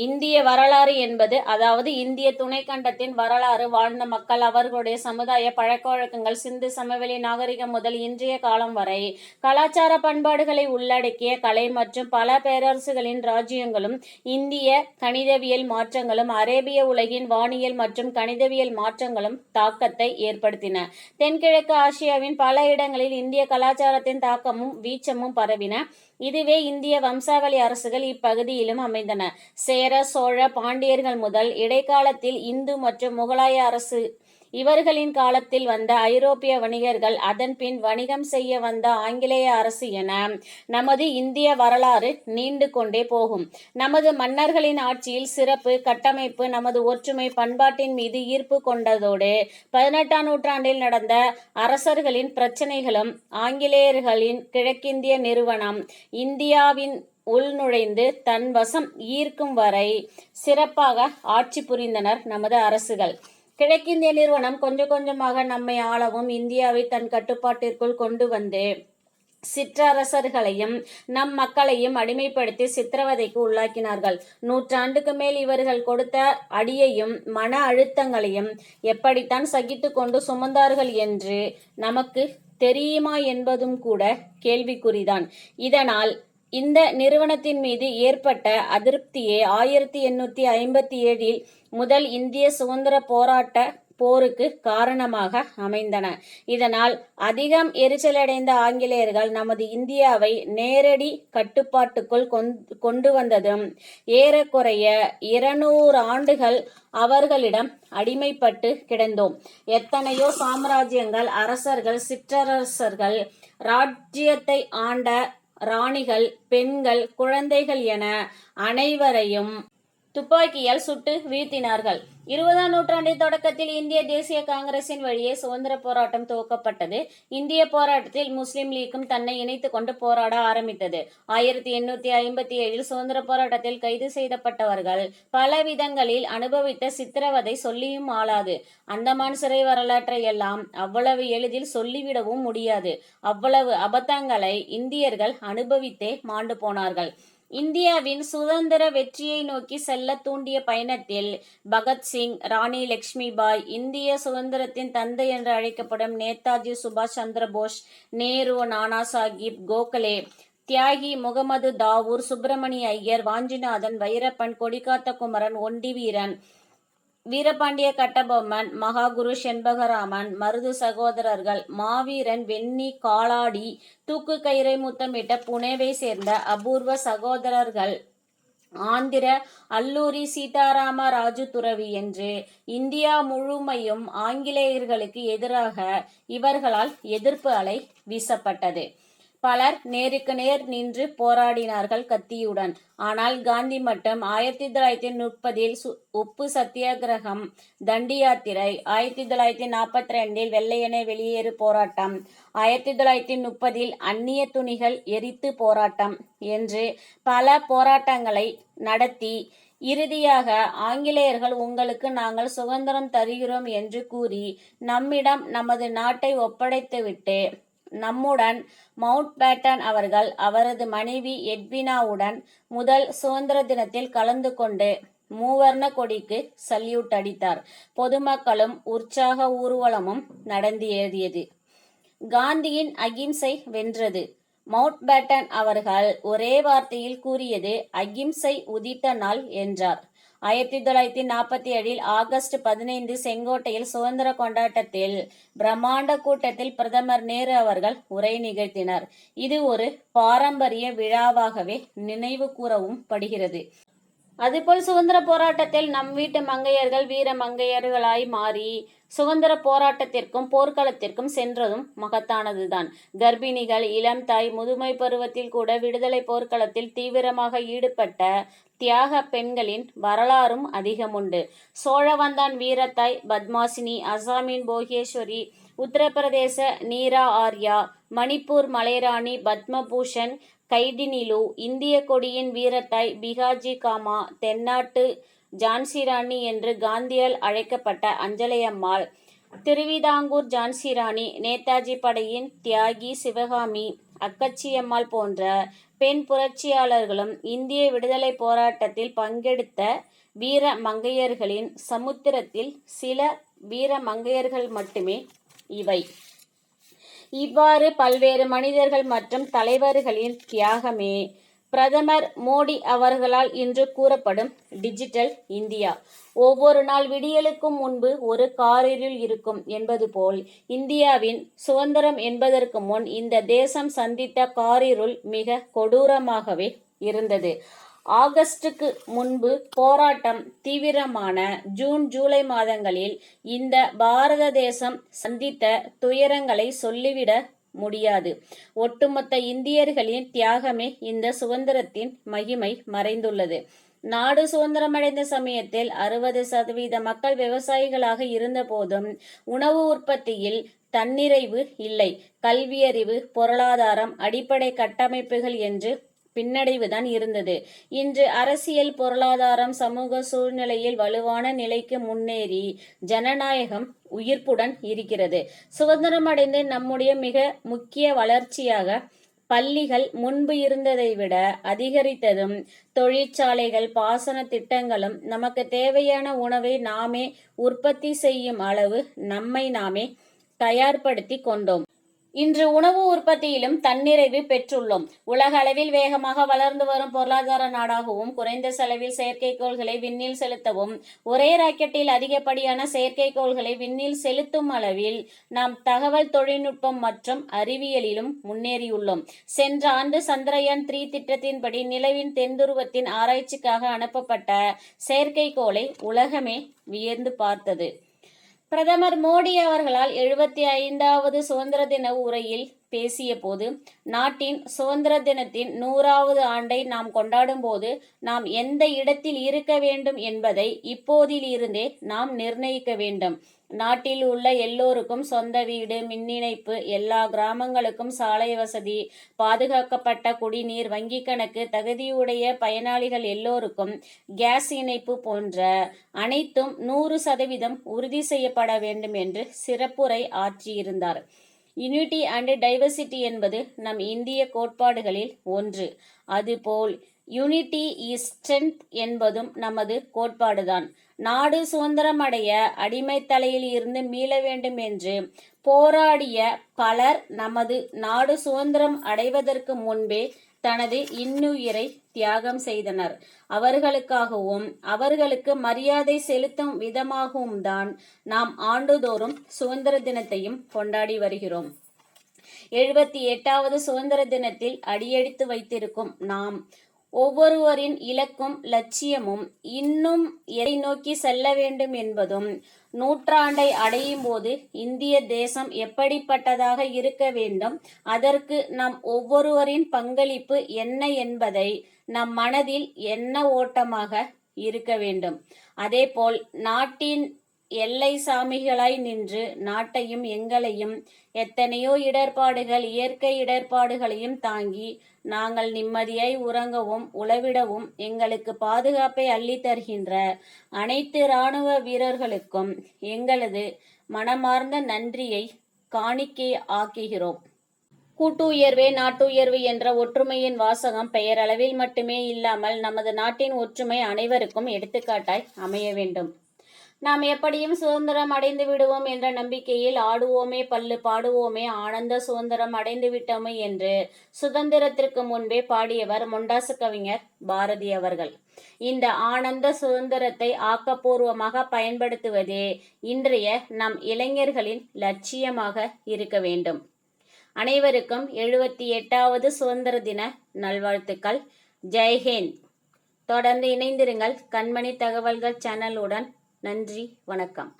இந்திய வரலாறு என்பது அதாவது இந்திய துணைக்கண்டத்தின் வரலாறு வாழ்ந்த மக்கள் அவர்களுடைய சமுதாய பழக்க வழக்கங்கள் சிந்து சமவெளி நாகரிகம் முதல் இன்றைய காலம் வரை கலாச்சார பண்பாடுகளை உள்ளடக்கிய கலை மற்றும் பல பேரரசுகளின் ராஜ்யங்களும் இந்திய கணிதவியல் மாற்றங்களும் அரேபிய உலகின் வானியல் மற்றும் கணிதவியல் மாற்றங்களும் தாக்கத்தை ஏற்படுத்தின. தென்கிழக்கு ஆசியாவின் பல இடங்களில் இந்திய கலாச்சாரத்தின் தாக்கமும் வீச்சமும் பரவின. இதுவே இந்திய வம்சாவளி அரசுகள் இப்பகுதியிலும் அமைந்தன. சேர சோழ பாண்டியர்கள் முதல் இடைக்காலத்தில் இந்து மற்றும் முகலாய அரசு இவர்களின் காலத்தில் வந்த ஐரோப்பிய வணிகர்கள் அதன்பின் வணிகம் செய்ய வந்த ஆங்கிலேய அரசு என நமது இந்திய வரலாறு நீண்டு கொண்டே போகும். நமது மன்னர்களின் ஆட்சியில் சிறப்பு கட்டமைப்பு நமது ஒற்றுமை பண்பாட்டின் மீது ஈர்ப்பு கொண்டதோடு பதினெட்டாம் நூற்றாண்டில் நடந்த அரசர்களின் பிரச்சனைகளும் ஆங்கிலேயர்களின் கிழக்கிந்திய நிறுவனம் இந்தியாவின் உள்நுழைந்து தன் வசம் ஈர்க்கும் வரை சிறப்பாக ஆட்சி புரிந்தனர் நமது அரசுகள். கிழக்கிந்திய நிறுவனம் கொஞ்சம் கொஞ்சமாக நம்மை ஆளவும் இந்தியாவை தன் கட்டுப்பாட்டிற்குள் கொண்டு வந்து. சிற்றரசர்களையும் நம் மக்களையும் அடிமைப்படுத்தி சித்திரவதைக்கு உள்ளாக்கினார்கள். நூற்றாண்டுக்கு மேல் இவர்கள் கொடுத்த அடியையும் மன அழுத்தங்களையும் எப்படித்தான் சகித்து கொண்டு சுமந்தார்கள் என்று நமக்கு தெரியுமா என்பதும் கூட கேள்விக்குறிதான். இதனால் இந்த நிறுவனத்தின் மீது ஏற்பட்ட அதிருப்தியே ஆயிரத்தி எண்ணூற்றி ஐம்பத்தி ஏழில் முதல் இந்திய சுதந்திர போராட்ட போருக்கு காரணமாக அமைந்தன. இதனால் அதிகம் எரிச்சலடைந்த ஆங்கிலேயர்கள் நமது இந்தியாவை நேரடி கட்டுப்பாட்டுக்குள் கொண்டு வந்ததும் ஏறக்குறைய இருநூறு ஆண்டுகள் அவர்களிடம் அடிமைப்பட்டு கிடந்தோம். எத்தனையோ சாம்ராஜ்யங்கள் அரசர்கள் சிற்றரசர்கள் ராஜ்யத்தை ஆண்ட ராணிகள் பெண்கள் குழந்தைகள் என அனைவரையும் துப்பாக்கியால் சுட்டு வீழ்த்தினார்கள். இருபதாம் நூற்றாண்டின் தொடக்கத்தில் இந்திய தேசிய காங்கிரசின் வழியே சுதந்திர போராட்டம் துவக்கப்பட்டது. இந்திய போராட்டத்தில் முஸ்லிம் லீக்கும் தன்னை இணைத்துக் கொண்டு போராட ஆரம்பித்தது. ஆயிரத்தி எண்ணூத்தி ஐம்பத்தி ஏழில் சுதந்திர போராட்டத்தில் கைது செய்யப்பட்டவர்கள் பல விதங்களில் அனுபவித்த சித்திரவதை சொல்லியும் ஆளாது. அந்தமான் சிறை வரலாற்றை எல்லாம் அவ்வளவு எளிதில் சொல்லிவிடவும் முடியாது. அவ்வளவு அபத்தங்களை இந்தியர்கள் அனுபவித்தே மாண்டு போனார்கள். இந்தியாவின் சுதந்திர வெற்றியை நோக்கி செல்ல தூண்டிய பயணத்தில் பகத்சிங் ராணி லக்ஷ்மிபாய் இந்திய சுதந்திரத்தின் தந்தை என்று அழைக்கப்படும் நேதாஜி சுபாஷ் சந்திர போஸ் நேரு நானா சாஹிப் கோகலே தியாகி முகமது தாவூர் சுப்பிரமணிய ஐயர் வாஞ்சிநாதன் வைரப்பன் கொடிகாத்த குமரன் ஒண்டி வீரன் வீரபாண்டிய கட்டபொம்மன் மகாகுரு செண்பகராமன் மருது சகோதரர்கள் மாவீரன் வெண்ணி காலாடி தூக்கு கயிறை முத்தமிட்ட புனேவை சேர்ந்த அபூர்வ சகோதரர்கள். ஆந்திர அல்லூரி சீதாராம ராஜு துறவி என்று இந்தியா முழுமையும் ஆங்கிலேயர்களுக்கு எதிராக இவர்களால் எதிர்ப்பு அலை வீசப்பட்டது. பலர் நேருக்கு நேர் நின்று போராடினார்கள் கத்தியுடன். ஆனால் காந்தி மட்டும் ஆயிரத்தி தொள்ளாயிரத்தி முப்பதில் உப்பு சத்தியாகிரகம் தண்டி யாத்திரை ஆயிரத்தி தொள்ளாயிரத்தி நாற்பத்தி ரெண்டில் வெள்ளையனே வெளியேறு போராட்டம் ஆயிரத்தி தொள்ளாயிரத்தி முப்பதில் அந்நிய துணிகள் எரித்து போராட்டம் என்று பல போராட்டங்களை நடத்தி இறுதியாக ஆங்கிலேயர்கள் உங்களுக்கு நாங்கள் சுதந்திரம் தருகிறோம் என்று கூறி நம்மிடம் நமது நாட்டை ஒப்படைத்துவிட்டு நம்முடன் மவுண்ட் பேட்டன் அவர்கள் அவரது மனைவி எட்வினாவுடன் முதல் சுதந்திர தினத்தில் கலந்து கொண்டு மூவர்ண கொடிக்கு சல்யூட் அடித்தார். பொதுமக்களும் உற்சாக ஊர்வலமும் நடந்து ஏறியது. காந்தியின் அகிம்சை வென்றது. மவுண்ட் பேட்டன் அவர்கள் ஒரே வார்த்தையில் கூறியது அகிம்சை உதித்த நாள் என்றார். ஆயிரத்தி தொள்ளாயிரத்தி நாற்பத்தி ஏழில் ஆகஸ்ட் பதினைந்து செங்கோட்டையில் சுதந்திர கொண்டாட்டத்தில் பிரம்மாண்ட கூட்டத்தில் பிரதமர் நேரு அவர்கள் உரை நிகழ்த்தினார். இது ஒரு பாரம்பரிய விழாவாகவே நினைவு கூறவும் படுகிறது. அதுபோல் சுதந்திர போராட்டத்தில் நம் வீட்டு மங்கையர்கள் வீர மங்கையர்களாய் மாறி சுதந்திர போராட்டத்திற்கும் போர்க்களத்திற்கும் சென்றதும் மகத்தானதுதான். கர்ப்பிணிகள் இளம் தாய் முதுமை பருவத்தில் கூட விடுதலை போர்க்களத்தில் தீவிரமாக ஈடுபட்ட தியாக பெண்களின் வரலாறும் அதிகமுண்டு. சோழவந்தான் வீரத்தாய் பத்மாசினி அசாமின் போகேஸ்வரி உத்தரப்பிரதேச நீரா ஆர்யா மணிப்பூர் மலைராணி பத்மபூஷன் கைடினிலு இந்திய கொடியின் வீரத்தாய் பிகாஜி காமா தென்னாட்டு ஜான்சிராணி என்று காந்தியால் அழைக்கப்பட்ட அஞ்சலையம்மாள். திருவிதாங்கூர் ஜான்சிராணி நேதாஜி படையின் தியாகி சிவகாமி அக்கச்சியம்மாள் போன்ற பெண் புரட்சியாளர்களும் இந்திய விடுதலை போராட்டத்தில் பங்கெடுத்த வீர மங்கையர்களின் சமுத்திரத்தில் சில வீர மங்கையர்கள் மட்டுமே இவை. இவ்வாறு பல்வேறு மனிதர்கள் மற்றும் தலைவர்களின் தியாகமே பிரதமர் மோடி அவர்களால் இன்று கூறப்படும் டிஜிட்டல் இந்தியா. ஒவ்வொரு நாள் விடியலுக்கும் முன்பு ஒரு காரிருள் இருக்கும் என்பது போல் இந்தியாவின் சுதந்திரம் என்பதற்கு முன் இந்த தேசம் சந்தித்த காரிருள் மிக கொடூரமாகவே இருந்தது. ஆகஸ்டுக்கு முன்பு போராட்டம் தீவிரமான ஜூன் ஜூலை மாதங்களில் இந்த பாரத தேசம் சந்தித்த துயரங்களை சொல்லிவிட முடியாது. ஒட்டுமொத்த இந்தியர்களின் தியாகமே இந்த சுதந்திரத்தின் மகிமை மறைந்துள்ளது. நாடு சுதந்திரமடைந்த சமயத்தில் அறுபது சதவீத மக்கள் விவசாயிகளாக இருந்த போதும் உணவு உற்பத்தியில் தன்னிறைவு இல்லை. கல்வியறிவு பொருளாதாரம் அடிப்படை கட்டமைப்புகள் என்று பின்னடைவுதான் இருந்தது. இன்று அரசியல் பொருளாதாரம் சமூக சூழ்நிலையில் வலுவான நிலைக்கு முன்னேறி ஜனநாயகம் உயிர்ப்புடன் இருக்கிறது. சுதந்திரமடைந்து நம்முடைய மிக முக்கிய வளர்ச்சியாக பள்ளிகள் முன்பு இருந்ததை விட அதிகரித்ததும் தொழிற்சாலைகள் பாசன திட்டங்களும் நமக்கு தேவையான உணவை நாமே உற்பத்தி செய்யும் அளவு நம்மை நாமே தயார்படுத்தி கொண்டோம். இன்று உணவு உற்பத்தியிலும் தன்னிறைவு பெற்றுள்ளோம். உலக அளவில் வேகமாக வளர்ந்து வரும் பொருளாதார நாடாகவும் குறைந்த செலவில் செயற்கைக்கோள்களை விண்ணில் செலுத்தவும் ஒரே ராக்கெட்டில் அதிகப்படியான செயற்கைக்கோள்களை விண்ணில் செலுத்தும் அளவில் நாம் தகவல் தொழில்நுட்பம் மற்றும் அறிவியலிலும் முன்னேறியுள்ளோம். சென்ற ஆண்டு சந்திரயான் த்ரீ திட்டத்தின்படி நிலவின் தென்துருவத்தின் ஆராய்ச்சிக்காக அனுப்பப்பட்ட செயற்கைக்கோளை உலகமே வியந்து பார்த்தது. பிரதமர் மோடி அவர்களால் எழுபத்தி ஐந்தாவது சுதந்திர தின உரையில் பேசிய போது நாட்டின் சுதந்திர தினத்தின் நூறாவது ஆண்டை நாம் கொண்டாடும் போது நாம் எந்த இடத்தில் இருக்க வேண்டும் என்பதை இப்போதிலிருந்தே நாம் நிர்ணயிக்க வேண்டும். நாட்டில் உள்ள எல்லோருக்கும் சொந்த வீடு மின்னிணைப்பு எல்லா கிராமங்களுக்கும் சாலை வசதி பாதுகாக்கப்பட்ட குடிநீர் வங்கி கணக்கு தகுதியுடைய பயனாளிகள் எல்லோருக்கும் கேஸ் இணைப்பு போன்ற அனைத்தும் நூறு சதவீதம் உறுதி செய்யப்பட வேண்டும் என்று சிறப்புரை ஆற்றியிருந்தார். யூனிட்டி அண்ட் டைவர்சிட்டி என்பது நம் இந்திய கோட்பாடுகளில் ஒன்று. அதுபோல் யூனிட்டி இஸ் ஸ்ட்ரென்த் என்பதும் நமது கோட்பாடுதான். நாடு சுதந்திரமடைய அடிமைத்தலையில் இருந்து மீள வேண்டும் என்று போராடிய பலர் நமது நாடு சுதந்திரம் அடைவதற்கு முன்பே தனது இன்னுயிரை தியாகம் செய்தனர். அவர்களுக்காகவும் அவர்களுக்கு மரியாதை செலுத்தும் விதமாகவும் தான் நாம் ஆண்டுதோறும் சுதந்திர தினத்தையும் கொண்டாடி வருகிறோம். எழுபத்தி எட்டாவது சுதந்திர தினத்தில் அடியெடுத்து வைத்திருக்கும் நாம் ஒவ்வொருவரின் இலக்கும் லட்சியமும் இன்னும் எதை நோக்கி செல்ல வேண்டும் என்பதும் நூற்றாண்டை அடையும் போது இந்திய தேசம் எப்படிப்பட்டதாக இருக்க வேண்டும் அதற்கு நம் ஒவ்வொருவரின் பங்களிப்பு என்ன என்பதை நம் மனதில் என்ன ஓட்டமாக இருக்க வேண்டும். அதேபோல் நாட்டின் எல்லை சாமிகளாய் நின்று நாட்டையும் எங்களையும் எத்தனையோ இடர்பாடுகள் இயற்கை இடர்பாடுகளையும் தாங்கி நாங்கள் நிம்மதியாய் உறங்கவும் உளவிடவும் எங்களுக்கு பாதுகாப்பை அள்ளி தருகின்ற அனைத்து இராணுவ வீரர்களுக்கும் எங்களது மனமார்ந்த நன்றியை காணிக்கை ஆக்குகிறோம். கூட்டு உயர்வே நாட்டு உயர்வு என்ற ஒற்றுமையின் வாசகம் பெயரளவில் மட்டுமே இல்லாமல் நமது நாட்டின் ஒற்றுமை அனைவருக்கும் எடுத்துக்காட்டாய் அமைய வேண்டும். நாம் எப்படியும் சுதந்திரம் அடைந்து விடுவோம் என்ற நம்பிக்கையில் ஆடுவோமே பல்லு பாடுவோமே ஆனந்த சுதந்திரம் அடைந்து விட்டோமே என்று சுதந்திரத்திற்கு முன்பே பாடியவர் முண்டாசு கவிஞர் பாரதி அவர்கள். இந்த ஆனந்த சுதந்திரத்தை ஆக்கப்பூர்வமாக பயன்படுத்துவதே இன்றைய நம் இளைஞர்களின் லட்சியமாக இருக்க வேண்டும். அனைவருக்கும் எழுபத்தி எட்டாவது சுதந்திர தின நல்வாழ்த்துக்கள். ஜெய்ஹிந்த் தொடர்ந்து இணைந்திருங்கள் கண்மணி தகவல்கள் சேனலுடன் நன்றி வணக்கம்.